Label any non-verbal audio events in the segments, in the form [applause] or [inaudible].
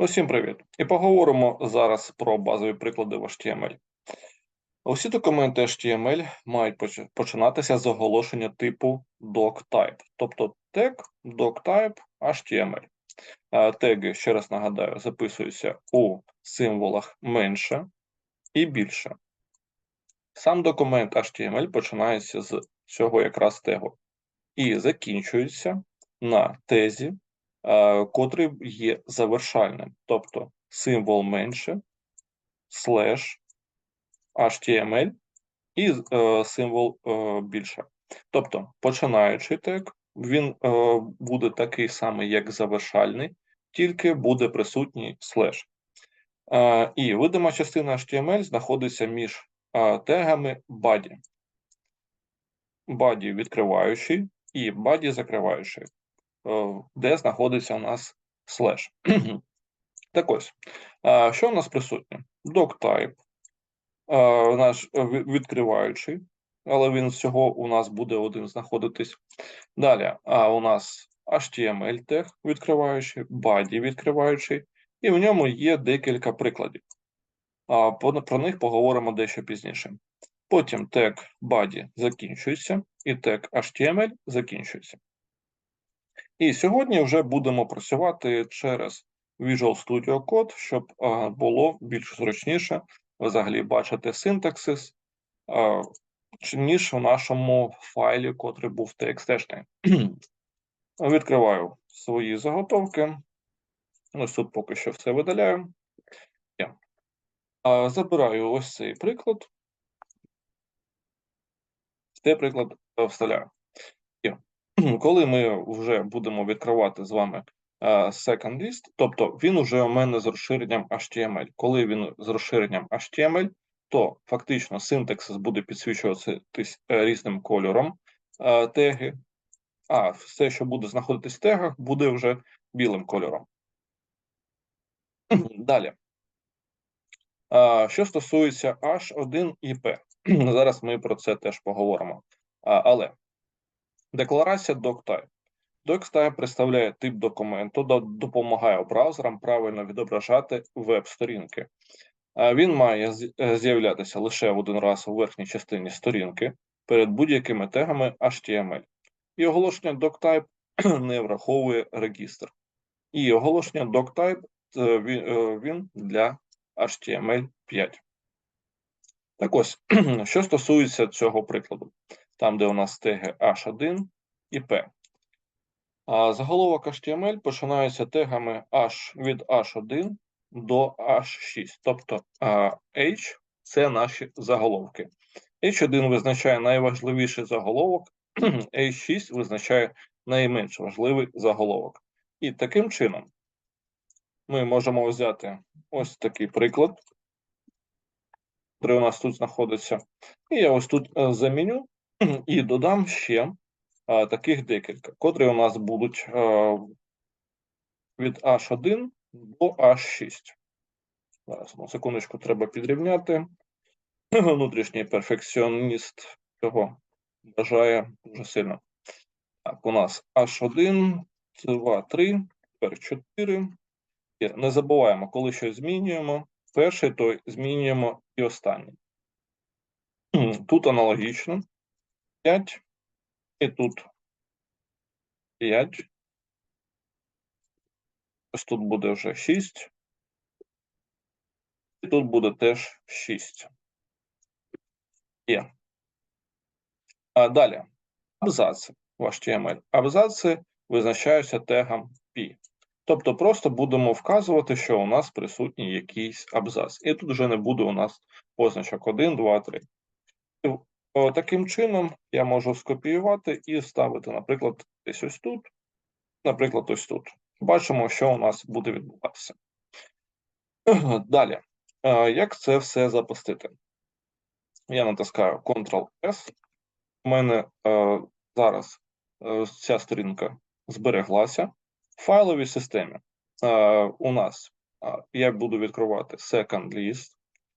Усім привіт! І поговоримо зараз про базові приклади в HTML. Усі документи HTML мають починатися з оголошення типу doctype, тобто тег doctype HTML. Е, Теги, ще раз нагадаю, записуються у символах менше і більше. Сам документ HTML починається з цього якраз тегу і закінчується на тезі, котрий є завершальним, тобто символ менше, слеш, HTML і е, символ е, більше. Тобто, починаючи тег, він е, буде такий самий, як завершальний, тільки буде присутній слеш. Е, і видима частина HTML знаходиться між е, тегами body. Body відкриваючий і body закриваючий, е, де знаходиться у нас слеш. [clears throat] Так ось, що у нас присутнє? Doctype, наш е, відкриваючий, але він всього у нас буде один знаходитись. Далі у нас HTML тег відкриваючий, body відкриваючий, і в ньому є декілька прикладів. Про них поговоримо дещо пізніше. Потім тег body закінчується, і тег HTML закінчується. І сьогодні вже будемо працювати через Visual Studio Code, щоб було більш зручніше взагалі бачити синтаксис, ніж у нашому файлі, котрий був TXT-шний. [clears throat] Відкриваю свої заготовки. Ось тут поки що все видаляю. Забираю ось цей приклад. Цей приклад е, вставляю. [clears throat] Коли ми вже будемо відкривати з вами е, second list, тобто він уже у мене з розширенням HTML. Коли він з розширенням HTML, то фактично синтаксис буде підсвічуватися е, різним кольором е, теги, а все, що буде знаходитись в тегах, буде вже білим кольором. [clears throat] Далі. Що стосується H1 і P, [clears throat] зараз ми про це теж поговоримо. Але декларація doctype. Doctype представляє тип документу, до- допомагає браузерам правильно відображати веб-сторінки. Він має е, з'являтися лише один раз у верхній частині сторінки перед будь-якими тегами HTML. І оголошення doctype [clears throat] не враховує регістр. І оголошення doctype е, е, він для HTML5. Так ось, [clears throat] що стосується цього прикладу, там, де у нас теги H1 і P. А заголовок HTML починається тегами H від H1 до H6, тобто H це наші заголовки. H1 визначає найважливіший заголовок, [clears throat] H6 визначає найменш важливий заголовок. І таким чином ми можемо взяти ось такий приклад, який у нас тут знаходиться. І я ось тут е, заміню [clears throat] і додам ще е, таких декілька, котрі у нас будуть е, від H1 до H6. Зараз, ну, секундочку, треба підрівняти. [clears throat] Внутрішній перфекціоніст цього бажає дуже сильно. Так, у нас H1, 2, 3, тепер 4. І Не забуваємо, коли щось змінюємо, перший той змінюємо і останній. [clears throat] Тут аналогічно 5, і тут 5. Ось тут буде вже 6. І тут буде теж 6. Є. А далі. Абзаци в HTML. Абзаци визначаються тегом P. Тобто просто будемо вказувати, що у нас присутній якийсь абзац. І тут вже не буде у нас позначок 1, 2, 3. Таким чином я можу скопіювати і вставити, наприклад, десь ось тут, наприклад, ось тут. Бачимо, що у нас буде відбуватися. [clears throat] Далі, Е, як це все запустити? Я натискаю Ctrl-S. У мене е, зараз е, ця сторінка збереглася. В файловій системі е, у нас е, я буду відкривати second list,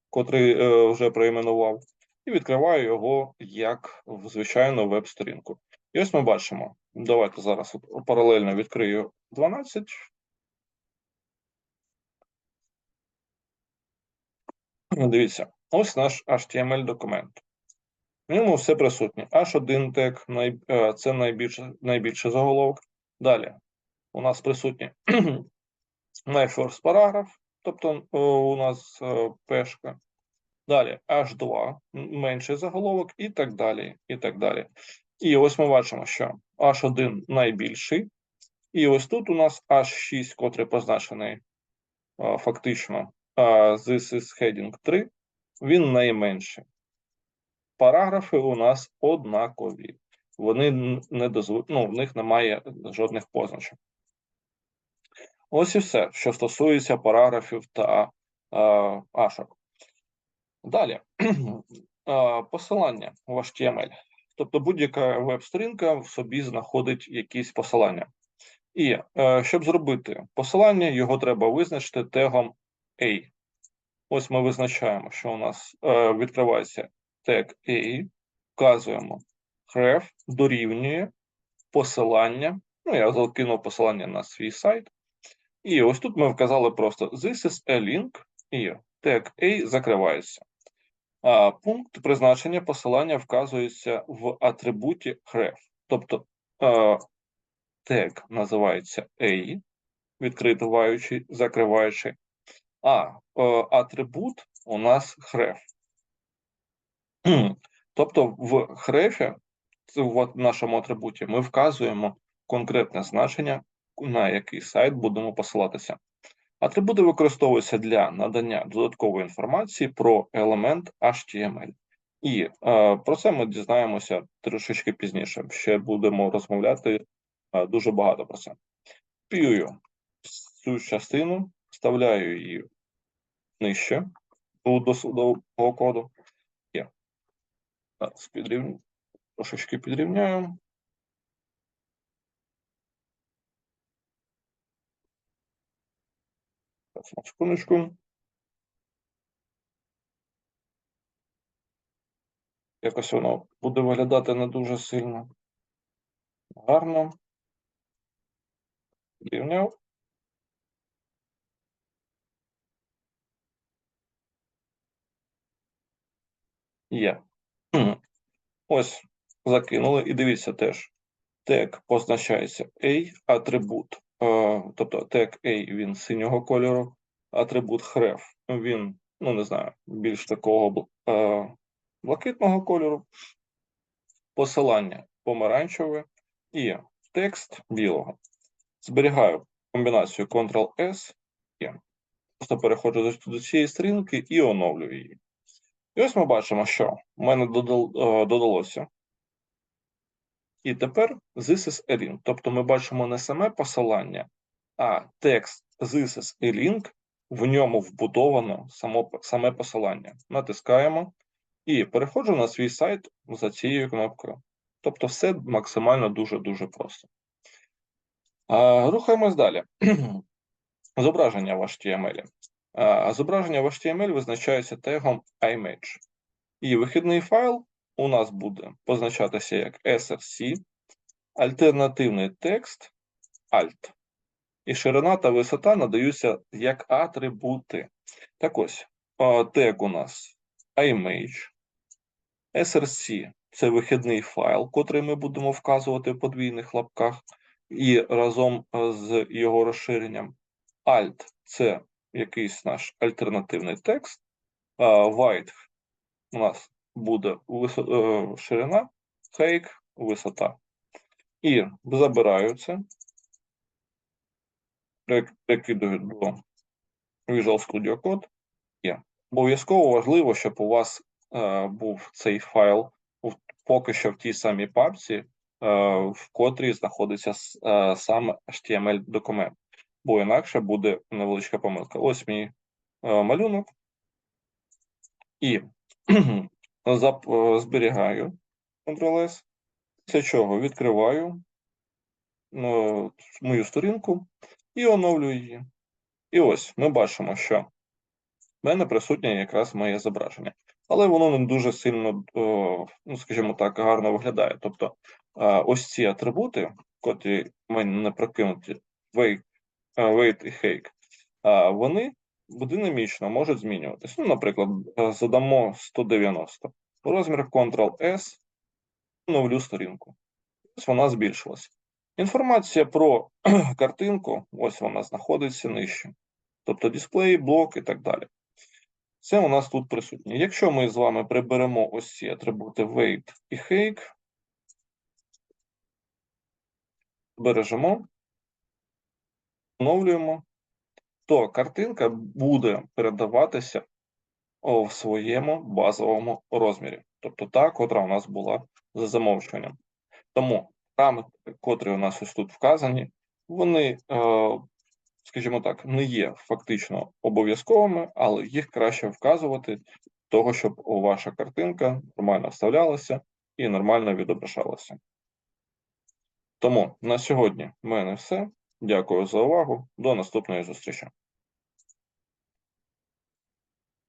котрий е, вже проіменував, і відкриваю його як в звичайну веб-сторінку. І ось ми бачимо. Давайте зараз паралельно відкрию 12. Дивіться, ось наш HTML документ. В ньому все присутнє. H1 тег, е, це найбільше, найбільший заголовок. Далі у нас присутній найфорс параграф, тобто у нас е, пешка. Далі H2 менший заголовок, і так далі. І так далі. І ось ми бачимо, що H1 найбільший, і ось тут у нас H6, котрий позначений фактично This is heading 3, він найменший. Параграфи у нас однакові. Вони не дозв... ну, в них немає жодних позначок. Ось і все, що стосується параграфів та а, ашок. Далі [clears throat] посилання в HTML. Тобто будь-яка веб-сторінка в собі знаходить якісь посилання. І е, щоб зробити посилання, його треба визначити тегом A. Ось ми визначаємо, що у нас е, відкривається тег A, вказуємо href дорівнює посилання. Ну, я закинув посилання на свій сайт. І ось тут ми вказали просто This is a link, і тег A закривається. Пункт призначення посилання вказується в атрибуті href. Тобто тег називається A, відкриваючи, закриваючи, а атрибут у нас href. [clears throat] Тобто в хрефі, в нашому атрибуті, ми вказуємо конкретне значення, на який сайт будемо посилатися. Атрибути використовуються для надання додаткової інформації про елемент HTML. І е, про це ми дізнаємося трошечки пізніше. Ще будемо розмовляти е, дуже багато про це. Копіюю цю частину, вставляю її нижче до досудового коду. Зараз підрівню, трошечки підрівняю. Секундочку. Якось воно буде виглядати не дуже сильно. Гарно. Рівняв. Є. Ось, закинули. І дивіться теж. Тег позначається A, атрибут тобто тег A він синього кольору, атрибут href він, ну не знаю, більш такого е, блакитного кольору, посилання помаранчеве. І текст білого. Зберігаю комбінацію Ctrl-S, просто переходжу до цієї сторінки і оновлюю її. І ось ми бачимо, що в мене е, додалося і тепер this is a link. Тобто ми бачимо не саме посилання, а текст this is a link, в ньому вбудовано само, саме посилання. Натискаємо і переходжу на свій сайт за цією кнопкою. Тобто, все максимально дуже-дуже просто. А, Рухаємось далі. [clears throat] Зображення в HTML. А, Зображення в HTML визначається тегом image. І вихідний файл у нас буде позначатися як SRC, альтернативний текст Alt. І ширина та висота надаються як атрибути. Так ось, тег у нас image, SRC це вихідний файл, котрий ми будемо вказувати в подвійних лапках, і разом з його розширенням. Alt це якийсь наш альтернативний текст. White у нас буде е, ширина, хейк, висота. І забираю це, прикидаю до Visual Studio Code. І обов'язково важливо, щоб у вас е, був цей файл поки що в тій самій папці, е, в котрій знаходиться е, сам HTML-документ, бо інакше буде невеличка помилка. Ось мій е, малюнок. І зберігаю Ctrl-S, після чого відкриваю ну, мою сторінку і оновлюю її. І ось ми бачимо, що в мене присутнє якраз моє зображення. Але воно не дуже сильно, ну, скажімо так, гарно виглядає. Тобто ось ці атрибути, котрі в мене не прокинуті, weight і hake, вони динамічно можуть змінюватись. Ну, наприклад, е, задамо 190. Розмір Ctrl-S, новлю сторінку. Ось вона збільшилась. Інформація про [clears throat] картинку, ось вона знаходиться нижче. Тобто дисплей, блок і так далі. Це у нас тут присутнє. Якщо ми з вами приберемо ось ці атрибути weight і height, бережемо, оновлюємо, то картинка буде передаватися в своєму базовому розмірі. Тобто та, котра у нас була за замовчуванням. Тому параметри, котрі у нас ось тут вказані, вони, е, скажімо так, не є фактично обов'язковими, але їх краще вказувати, того, щоб ваша картинка нормально вставлялася і нормально відображалася. Тому на сьогодні в мене все. Дякую за увагу. До наступної зустрічі.